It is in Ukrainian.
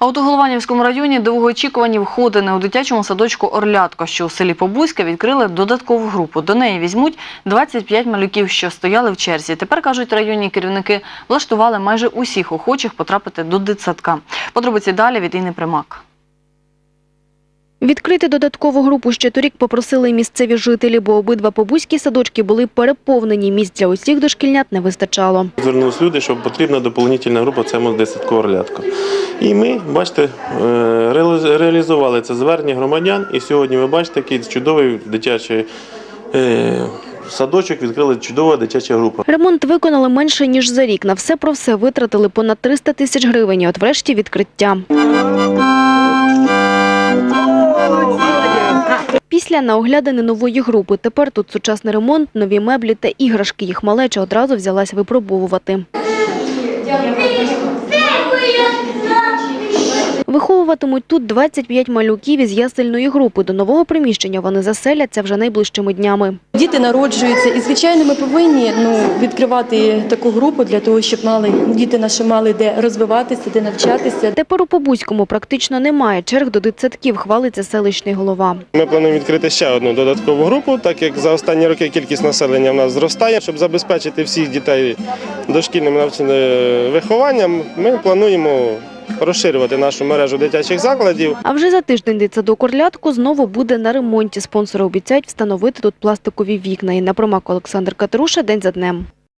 А от у Голованівському районі довгоочікувані входини у дитячому садочку Орлятко, що у селі Побузька відкрили додаткову групу. До неї візьмуть 25 малюків, що стояли в черзі. Тепер, кажуть районні керівники, влаштували майже усіх охочих потрапити до дитсадка. Подробиці далі від Інни Примак. Відкрити додаткову групу ще торік попросили місцеві жителі, бо обидва побузькі садочки були переповнені. Місць для усіх дошкільнят не вистачало. Звернулись люди, що потрібна доповнительна група, це десятку орлятко. І ми, бачите, е, реалізували це звернення громадян. І сьогодні ви бачите, який чудовий дитячий е, садочок, відкрили чудова дитяча група. Ремонт виконали менше, ніж за рік. На все про все витратили понад 300 тисяч гривень. От врешті відкриття. Після на оглядини нової групи. Тепер тут сучасний ремонт, нові меблі та іграшки. Їх малеча одразу взялась випробовувати. Виховуватимуть тут 25 малюків із ясельної групи. До нового приміщення вони заселяться вже найближчими днями. Діти народжуються, і звичайно, ми повинні ну відкривати таку групу для того, щоб мали діти наші мали де розвиватися, де навчатися. Тепер у Побузькому практично немає черг до дитсадків, хвалиться селищний голова. Ми плануємо відкрити ще одну додаткову групу, так як за останні роки кількість населення в нас зростає. Щоб забезпечити всіх дітей дошкільним навчанням вихованням, ми плануємо розширювати нашу мережу дитячих закладів. А вже за тиждень дитсадок Орлятко знову буде на ремонті. Спонсори обіцяють встановити тут пластикові вікна. І на промак Олександр Катеруша день за днем.